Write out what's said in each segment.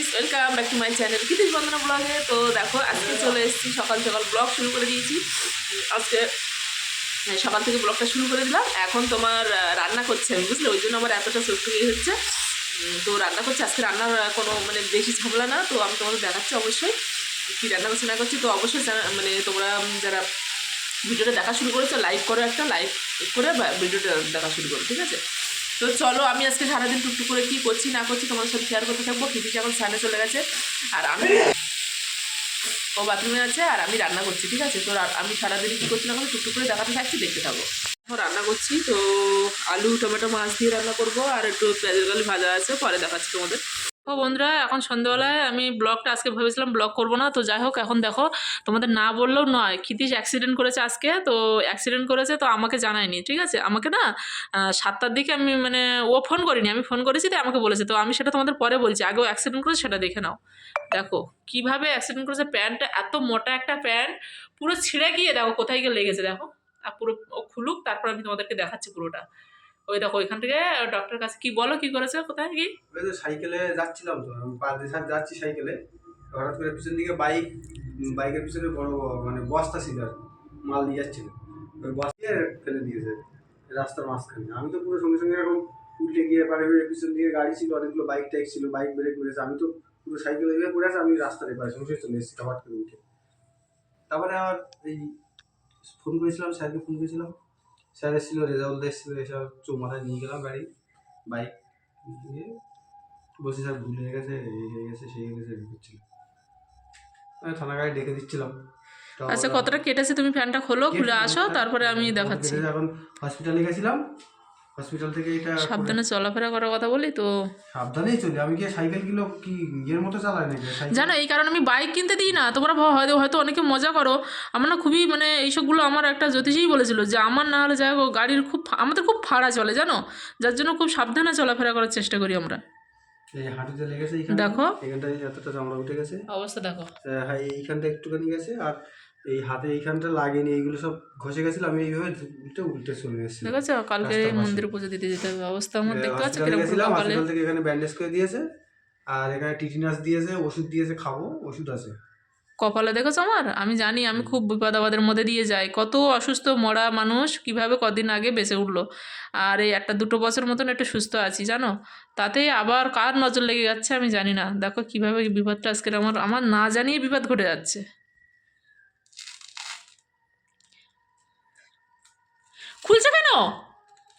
Guys welcome back to my channel Kritish Bandana ব্লগে তো দেখো, আজকে চলে এসেছি, সকাল সকাল ব্লগ শুরু করে দিয়েছি। আজকে সকাল থেকে ব্লগটা শুরু করে দিলাম। এখন তোমার রান্না করছে আমি, বুঝলে? ওই জন্য আমার এতটা ছোট্ট ইয়ে হচ্ছে। তো রান্না করছে। আজকে রান্নার কোনো মানে বেশি ঝামেলা না। তো আমি তোমাদের দেখাচ্ছি অবশ্যই কী রান্না করছি, না করছি। তো অবশ্যই মানে তোমরা যারা ভিডিওটা দেখা শুরু করেছ লাইক করো একটা লাইক করে ভিডিওটা দেখা শুরু করো, ঠিক আছে? তো চলো, আমি আজকে সারাদিন টুকটুক করে কী করছি, না করছি তোমার সাথে শেয়ার করতে থাকব। খিদিস এখন সানে চলে গেছে। আর আমি ও বাথরুমে আছে, আর আমি রান্না করছি, ঠিক আছে? তো আমি সারাদিন কি করছি না করছি, টুকটুক করে দেখাতে থাকছি, দেখতে থাকব। রান্না করছি, তো আলু, টমেটো, মাছ দিয়ে রান্না করব, আর একটু পেঁয়াজের গালি ভাজা আছে, পরে দেখাচ্ছি তোমাদের। ও বন্ধুরা, এখন সন্ধ্যাবেলায় আমি ব্লগটা আজকে ভেবেছিলাম ব্লগ করব না, তো যাই হোক, এখন দেখো, তোমাদের না বললেও নয়, ক্ষিতীশ অ্যাক্সিডেন্ট করেছে আজকে, তো অ্যাক্সিডেন্ট করেছে তো আমাকে জানায়নি, ঠিক আছে? আমাকে না সাতটার দিকে আমি মানে ও ফোন করিনি, আমি ফোন করেছি তো আমাকে বলেছে, তো আমি সেটা তোমাদের পরে বলছি, আগেও অ্যাক্সিডেন্ট করেছে সেটা দেখে নাও। দেখো, কীভাবে অ্যাক্সিডেন্ট করেছে, প্যান্টটা এত মোটা একটা প্যান্ট, পুরো ছিঁড়ে গিয়ে দেখো কোথায় গিয়ে লেগেছে, দেখো। আর পুরো খুলুক, তারপর আমি তোমাদেরকে দেখাচ্ছি পুরোটা। ওই দেখো, ওইখান থেকে ডক্টরের কাছে কি বলো, কি করেছে, কোথায়, কি? ওই তো সাইকেলে যাচ্ছিলাম তো, আমি যাচ্ছি সাইকেলে হঠাৎ করে পিছন দিকে বাইক বাইকের পিছনে বড় মানে বস্তা ছিল আর মাল দিয়ে যাচ্ছিল। ওই বস্তা ফেলে দিয়েছে, রাস্তার মাঝখানে। আমি তো পুরো সঙ্গে সঙ্গে এরকম উল্টে গিয়ে পারে পিছন দিকে গাড়ি ছিল, অনেকগুলো বাইক টাইক ছিল বাইক ব্রেক করেছে। আমি তো পুরো সাইকেলে গিয়ে পড়ে আছে, আমি রাস্তার পারে সঙ্গে চলে এসেছি হঠাৎ করে উঠে। তারপরে আবার এই ফোন করেছিলাম, স্যারকে ফোন করেছিলাম। স্যার এসেছিল রেজাল্ট এসেছিল এসব চৌমাথায় নিয়ে গেলাম গাড়ি বাইক দিয়ে। বলছি স্যার ভুল হয়ে গেছে এই হয়ে গেছে সেই হয়ে গেছে করছিল আমি থানা গাড়ি ডেকে দিচ্ছিলাম। আচ্ছা কতটা কেটেছে? তুমি ফ্যানটা খোলো খুলে আসো তারপরে আমি দেখাচ্ছি। এখন হসপিটালে গেছিলাম। হসপিটাল থেকে এটা সাবধানে চলাফেরা করার কথা বলি তো। সাবধানেই চলি। আমি কি কি ইয়ের মতো চালাই নাকি? জানো এই কারণে আমি বাইক কিনতে দিই না। তোমরা হয়তো হয়তো অনেকে মজা করো। আমার না খুবই মানে এইসবগুলো আমার একটা জ্যোতিষই বলেছিল যে আমার না হলে যাই হোক গাড়ির খুব আমাদের খুব ফাড়া চলে জানো? যার জন্য খুব সাবধানে চলাফেরা করার চেষ্টা করি আমরা। এই হাঁটুতে লেগেছে দেখো। এখানটায় এতটা চামড়া উঠে গেছে। অবস্থা দেখো। হ্যাঁ এইখানটা একটুখানি গেছে। আর এই হাতে এইখানটা লাগেনি এইগুলো সব ঘষে গেছিল আমি এইভাবে উল্টে উল্টে চলে এসেছি দেখেছ? কালকে রাস্তার পাশে। মন্দিরে পুজো দিতে যেতে হবে। অবস্থা আমার দেখতে পাচ্ছ? কীরকম হসপিটাল থেকে এখানে ব্যান্ডেজ করে দিয়েছে আর এখানে টিটিনাস দিয়েছে ওষুধ দিয়েছে খাব ওষুধ আছে। কপালে দেখেছ আমার? আমি জানি আমি খুব বিপদ আপদের মধ্যে দিয়ে যাই। কত অসুস্থ মরা মানুষ কীভাবে কদিন আগে বেঁচে উঠল। আর এই একটা দুটো বছর মতন একটু সুস্থ আছি জানো? তাতে আবার কার নজর লেগে যাচ্ছে আমি জানি না। দেখো কীভাবে বিপদটা আজকের আমার আমার না জানিয়ে বিপদ ঘটে যাচ্ছে। খুলছে কেন?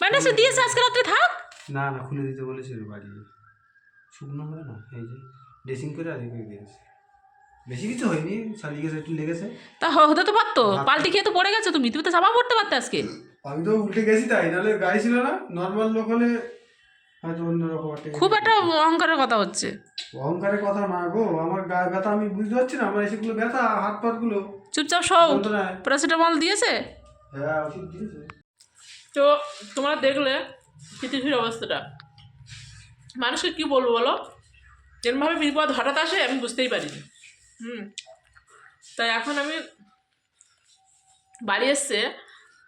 ব্যান্ডেজটা দিয়েছে আজকে রাত্রে থাক। না না খুলে দিতে বলেছিল বাড়ি। শুকনো হবে না? এই যে ড্রেসিং করে আর এগুলো দিয়েছে। বেশি কিছু হয়নি চালিয়ে গেছে একটু লেগেছে। তা হতে তো পারতো। পাল্টি খেয়ে তো পড়ে গেছে তুমি। তুমি তো চাপা পড়তে পারতে আজকে। আমি তো উল্টে গেছি তাই নাহলে গাড়ি ছিল না। নর্মাল লোক হলে হয়তো অন্যরকম একটা খুব একটা অহংকারের কথা হচ্ছে। অহংকারের কথা না গো আমার গায়ে ব্যথা আমি বুঝতে পারছি না আমার এসেগুলো ব্যথা হাত পাতগুলো চুপচাপ সব প্যারাসিটামল দিয়েছে? হ্যাঁ ওষুধ দিয়েছে। তো তোমরা দেখলে পৃথিবীর অবস্থাটা। মানুষকে কি বলব বলো? যেরমভাবে বিপদ হঠাৎ আসে, আমি বুঝতেই পারিনি। হুম। তাই এখন আমি বাড়ি এসছে,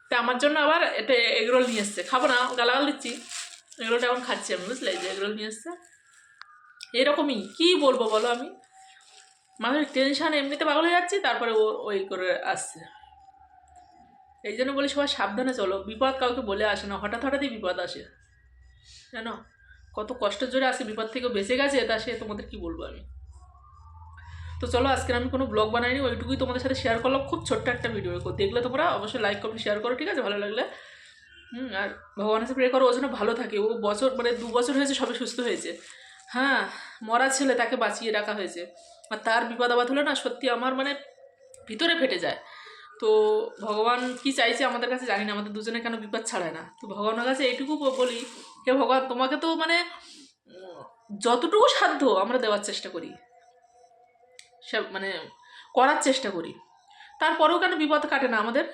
তা আমার জন্য আবার এটা এগরোল নিয়ে এসছে। খাব না, গালাগাল দিচ্ছি। এগরোলটা এখন খাচ্ছি আমি, বুঝলে? যে এগরোল নিয়ে এসছে। এরকমই, কি বলব বলো আমি? মানুষের টেনশন এমনিতে পাগল হয়ে যাচ্ছি, তারপরে ও ওই করে আসছে। এই জন্য বলি সবাই সাবধানে চলো। বিপদ কাউকে বলে আসে না। হঠাৎ হঠাৎই বিপদ আসে। জানো? কত কষ্টের জোরে আজকে বিপদ থেকে বেঁচে গেছে, তা সে তোমাদের কি বলব আমি? তো চলো আজকে আমি কোনো ব্লগ বানাইনি, ওইটুকুই তোমাদের সাথে শেয়ার করলাম। খুব ছোট্ট একটা ভিডিও দেখলে তোমরা অবশ্যই লাইক কমেন্ট শেয়ার করো, ঠিক আছে? ভালো লাগলে। হুম, আর ভগবানের সাথে প্রে করো, ও যেন ভালো থাকে। ও বছর মানে দু বছর হয়েছে, সবে সুস্থ হয়েছে। হ্যাঁ মরা ছেলে, তাকে বাঁচিয়ে রাখা হয়েছে। আর তার বিপদ আপদ হলে না সত্যি আমার মানে ভিতরে ফেটে যায়। তো ভগবান কি চাইছে আমাদের কাছে জানি না, আমাদের দুজনে কেন বিপদ ছাড়ায় না। তো ভগবানের কাছে এইটুকু বলি হে ভগবান, তোমাকে তো মানে যতটুকু সাধ্য আমরা দেওয়ার চেষ্টা করি। সে মানে করার চেষ্টা করি। তারপরেও কেন বিপদ কাটে না আমাদের?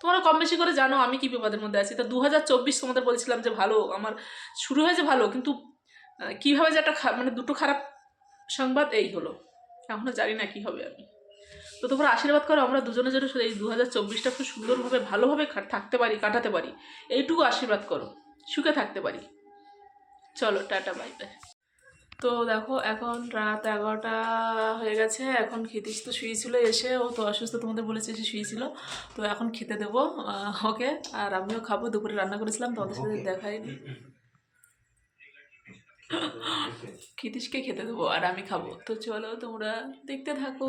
তোমরা কম বেশি করে জানো আমি কি বিপদের মধ্যে আছি। তো দু হাজার চব্বিশ তোমাদের বলছিলাম যে ভালো, আমার শুরু হয়েছে ভালো, কিন্তু কীভাবে যে একটা মানে দুটো খারাপ সংবাদ, এই হলো। এখনও জানি না কী হবে আমি। তো তোমরা আশীর্বাদ করো আমরা দুজনে যেন এই দু হাজার চব্বিশটা খুব সুন্দরভাবে ভালোভাবে থাকতে পারি কাটাতে পারি। এইটুকু আশীর্বাদ করো সুখে থাকতে পারি। চলো টাটা বাই বাই তো দেখো এখন রাত এগারোটা হয়ে গেছে এখন খেতিস তো শুয়েছিল এসে ও তো অসুস্থ তোমাদের বলেছে এসে শুয়েছিল। তো এখন খেতে দেবো ওকে আর আমিও খাব দুপুরে রান্না করেছিলাম তোমাদের সাথে দেখাইনি ক্ষিতীশকে খেতে দেবো আর আমি খাব। তো চলো তোমরা দেখতে থাকো।